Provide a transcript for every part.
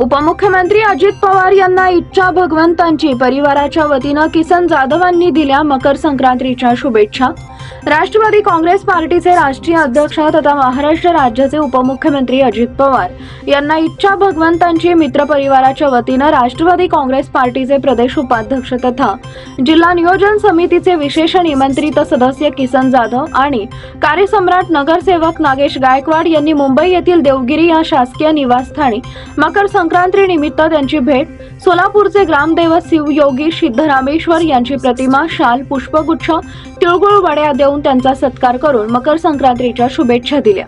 उपमुख्यमंत्री अजित पवार यांना इच्छा भगवंतांची परिवाराच्या वतीनं किसन जाधवांनी दिल्या मकर संक्रांतीच्या शुभेच्छा. राष्ट्रवादी काँग्रेस पार्टीचे राष्ट्रीय अध्यक्ष तथा महाराष्ट्र राज्याचे उपमुख्यमंत्री अजित पवार यांना इच्छा भगवंतांची मित्र परिवाराच्या वतीनं राष्ट्रवादी काँग्रेस पार्टीचे प्रदेश उपाध्यक्ष तथा जिल्हा नियोजन समितीचे विशेष निमंत्रित सदस्य किसन जाधव आणि कार्यसम्राट नगरसेवक नागेश गायकवाड यांनी मुंबई येथील देवगिरी या शासकीय निवासस्थानी मकर संक्रांती निमित्त त्यांची भेट सोलापूरचे ग्रामदैवत शिवयोगी सिद्धरामेश्वर यांची प्रतिमा शाल पुष्पगुच्छ तिळगुळ वड्या देव देऊन त्यांचा सत्कार करून मकर संक्रांतीच्या शुभेच्छा दिल्या.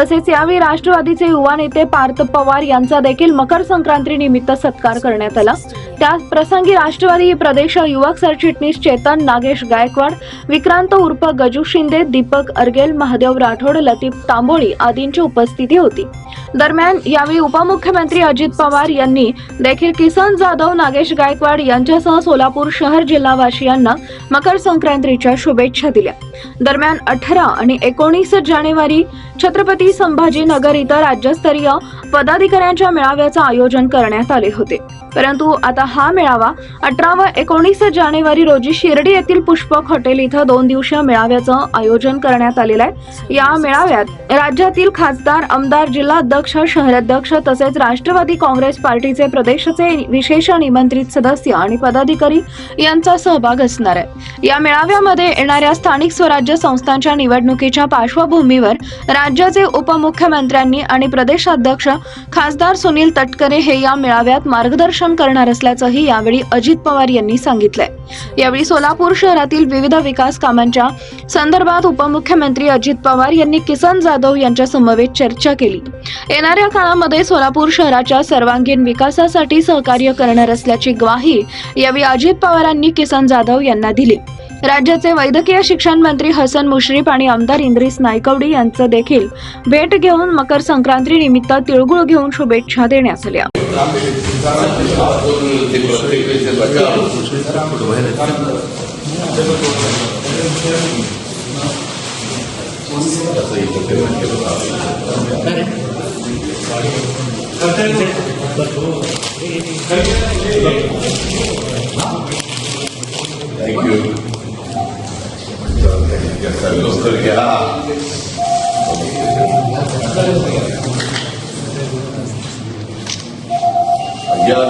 तसेच यावेळी राष्ट्रवादीचे युवा नेते पार्थ पवार यांचा देखील मकर संक्रांती निमित्त सत्कार करण्यात आला. त्या प्रसंगी राष्ट्रवादी प्रदेश युवक सरचिटणीस चेतन नागेश गायकवाड विक्रांत उर्फ गजू शिंदे दीपक अर्गेल महादेव राठोड लतीफ तांबोळी आदींची उपस्थिती होती. दरम्यान यावेळी उपमुख्यमंत्री अजित पवार यांनी देखील किसन जाधव नागेश गायकवाड यांच्यासह सोलापूर शहर जिल्हावासियांना मकर संक्रांतीच्या शुभेच्छा दिल्या. दरम्यान अठरा आणि एकोणीस जानेवारी छत्रपती छत्रपती संभाजीनगर इथं राज्यस्तरीय पदाधिकाऱ्यांच्या मेळाव्याचं आयोजन करण्यात आले होते. परंतु आता हा मेळावा अठरा व एकोणीस जानेवारी रोजी शिर्डी येथील पुष्पक हॉटेल इथं दोन दिवसीय मेळाव्याचं आयोजन करण्यात आलेलं आहे. या मेळाव्यात राज्यातील खासदार आमदार जिल्हाध्यक्ष शहराध्यक्ष तसेच राष्ट्रवादी काँग्रेस पार्टीचे प्रदेशचे विशेष निमंत्रित सदस्य आणि पदाधिकारी यांचा सहभाग असणार आहे. या मेळाव्यामध्ये येणाऱ्या स्थानिक स्वराज्य संस्थांच्या निवडणुकीच्या पार्श्वभूमीवर राज्याचे उपमुख्यमंत्र्यांनी आणि प्रदेशाध्यक्ष खासदार सुनील तटकरे हे या मेळाव्यात मार्गदर्शन करणार असल्याचंही यावेळी अजित पवार यांनी सांगितलंय. यावेळी सोलापूर शहरातील विविध विकास कामांच्या संदर्भात उपमुख्यमंत्री अजित पवार यांनी किसन जाधव यांच्या समवेत चर्चा केली. येणाऱ्या काळामध्ये सोलापूर शहराच्या सर्वांगीण विकासासाठी सहकार्य करणार असल्याची ग्वाही यावेळी अजित पवारांनी किसन जाधव यांना दिली. राज्याचे वैद्यकीय शिक्षण मंत्री हसन मुश्रीफ आणि आमदार इंद्रिस नायकवडी यांचं देखील भेट घेऊन मकर संक्रांती निमित्त तिळगुळ घेऊन शुभेच्छा देण्यात आल्या Thank you. ஒத்துரைக்கிறா ஐயா